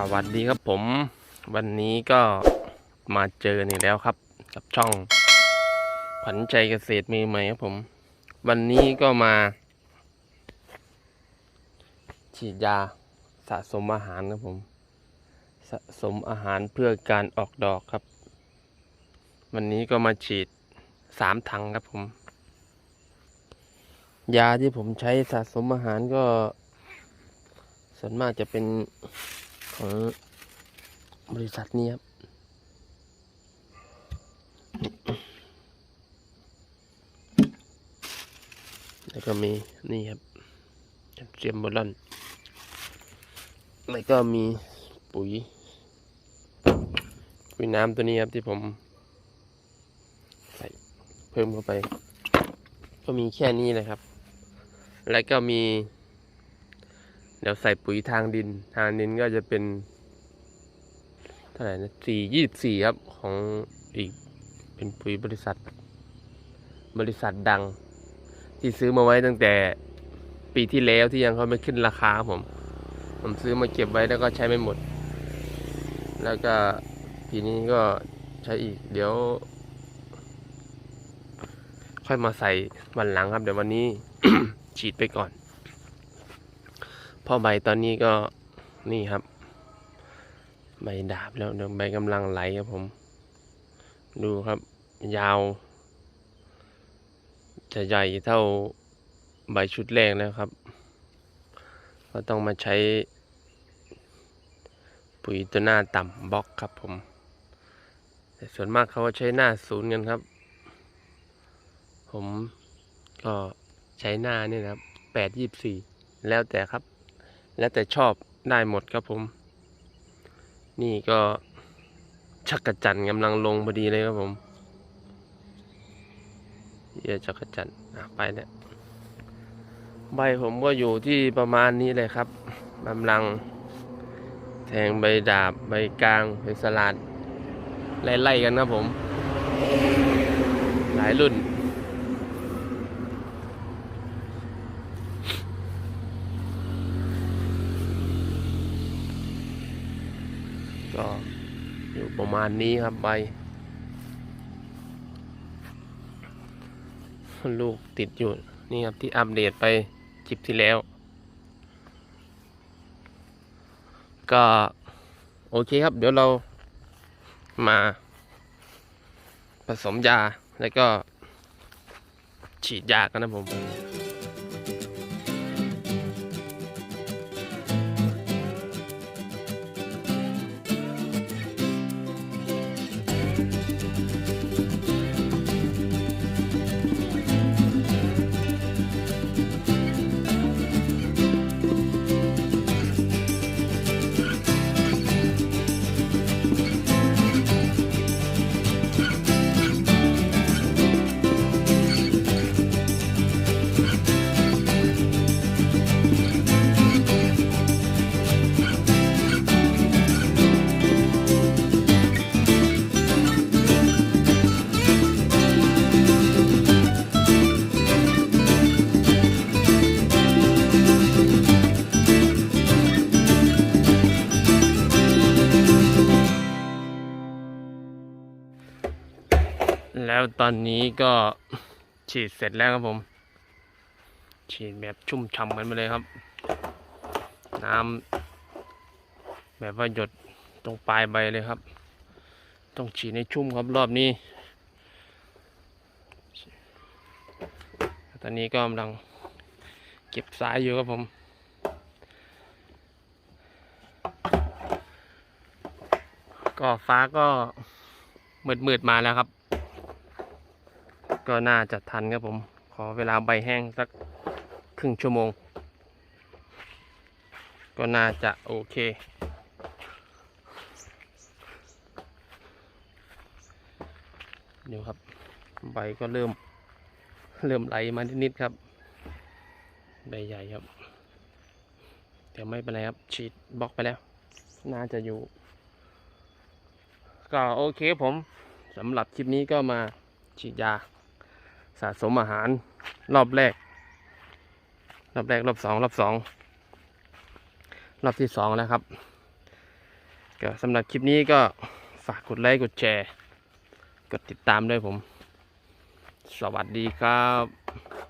สวัสดีครับผม วันนี้ก็มาเจอนี่แล้วครับ กับช่องขวัญใจเกษตรมือใหม่ครับผม วันนี้ก็มา ฉีดยาสะสมอาหารครับผม สะสมอาหารเพื่อการออกดอกครับ วันนี้ก็มาฉีดสามถังครับผม ยาที่ผมใช้สะสมอาหารก็ ส่วนมากจะเป็น ของบริษัทนี้ครับแล้วก็มีนี่ครับเซียมโบลอนแล้วก็มีปุ๋ย ปุ๋ยน้ำตัวนี้ครับที่ผมใส่เพิ่มเข้าไป ก็มีแค่นี้เลยครับ แล้วก็มี ดี๋ยวใส่ปุ๋ยทางดิน ทางดินก็จะเป็นเท่าไหร่นะสี่ยี่สิบสี่ครับของอีกเป็นปุ๋ยบริษัท บริษัทดัง ที่ซื้อมาไว้ตั้งแต่ปีที่แล้วที่ยังเขาไม่ขึ้นราคาครับผม ผมซื้อมาเก็บไว้แล้วก็ใช้ไม่หมด แล้วก็ปีนี้ก็ใช้อีก เดี๋ยว ค่อยมาใส่วันหลังครับ เดี๋ยววันนี้ฉีดไปก่อน พ่อใบตอนนี้ก็นี่ครับ ใบดาบแล้วเดี๋ยวใบกำลังไหลครับผม ดูครับ ยาว จะใหญ่เท่าใบชุดแรกแล้วครับ ก็ต้องมาใช้ ปุ๋ยตัวหน้าต่ำบล็อกครับผม แต่ส่วนมากเขาก็ใช้หน้าศูนย์กันครับ ผมก็ใช้หน้านี่นะครับแปดยี่สี่แล้วแต่ครับ แล้วแต่ชอบได้หมดครับผม นี่ก็ชักกระจันกำลังลงพอดีเลยครับผมเยี่ยชักกระจันอะไปแล้วใบผมก็อยู่ที่ประมาณนี้เลยครับกำลัง แทงใบดาบใบกลางใบสลัดไล่ๆกันครับผม หลายรุ่น ก็อยู่ประมาณนี้ครับใบ ลูกติดอยู่ นี่ครับที่อัปเดตไปคลิปที่แล้ว ก็ โอเคครับ เดี๋ยวเรามาผสมยาแล้วก็ฉีดยากันนะผม แล้วตอนนี้ก็ฉีดเสร็จแล้วครับผม ฉีดแบบชุ่มฉ่ำกันไปเลยครับ น้ำแบบว่าหยดตรงปลายใบเลยครับ ต้องฉีดให้ชุ่มครับรอบนี้ ตอนนี้ก็กำลังเก็บสายอยู่ครับผมก็ฟ้าก็มืดๆมาแล้วครับ ก็น่าจะทันครับผม ขอเวลาใบแห้งสักครึ่งชั่วโมง ก็น่าจะโอเค เดี๋ยวครับ ใบก็เริ่ม เริ่มไหลมานิดๆครับ ใบใหญ่ครับ เดี๋ยวไม่เป็นไรครับฉีดบล็อกไปแล้ว น่าจะอยู่ ก็โอเคผมสำหรับคลิปนี้ก็มาฉีดยา สะสมอาหารรอบแรก รอบแรกรอบสองรอบสองรอบที่สองแล้วครับ ก็สำหรับคลิปนี้ก็ฝากกดไลค์กดแชร์ กดติดตามด้วยผม สวัสดีครับ